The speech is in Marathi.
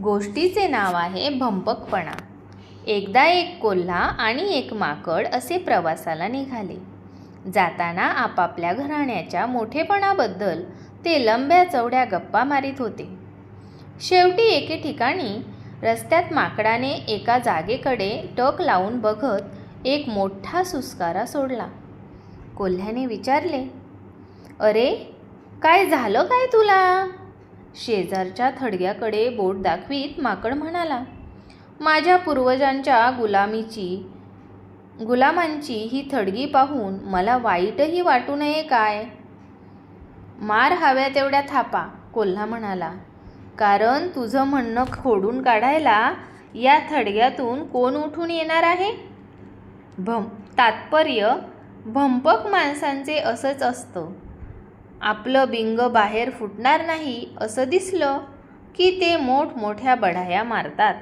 गोष्टीचे नाव आहे भंपकपणा. एकदा एक कोल्हा आणि एक माकड असे प्रवासाला निघाले. जाताना आपापल्या घराण्याच्या मोठेपणाबद्दल ते लंब्या चौड्या गप्पा मारीत होते. शेवटी एके ठिकाणी रस्त्यात माकडाने एका जागेकडे टक लावून बघत एक मोठा सुस्कारा सोडला. कोल्ह्याने विचारले अरे काय झालं काय तुला? शेजारच्या थडग्याकडे बोट दाखवीत माकड म्हणाला माझ्या पूर्वजांच्या गुलामीची गुलामांची ही थडगी पाहून मला वाईटही वाटू नये काय? मार हव्या तेवढ्या थापा कोल्हा म्हणाला कारण तुझं म्हणणं खोडून काढायला या थडग्यातून कोण उठून येणार आहे? भम तात्पर्य भंपक माणसांचे असंच असतं. आपलं बिंग बाहेर फुटणार नाही असं दिसलं की ते मोठमोठ्या बढाया मारतात.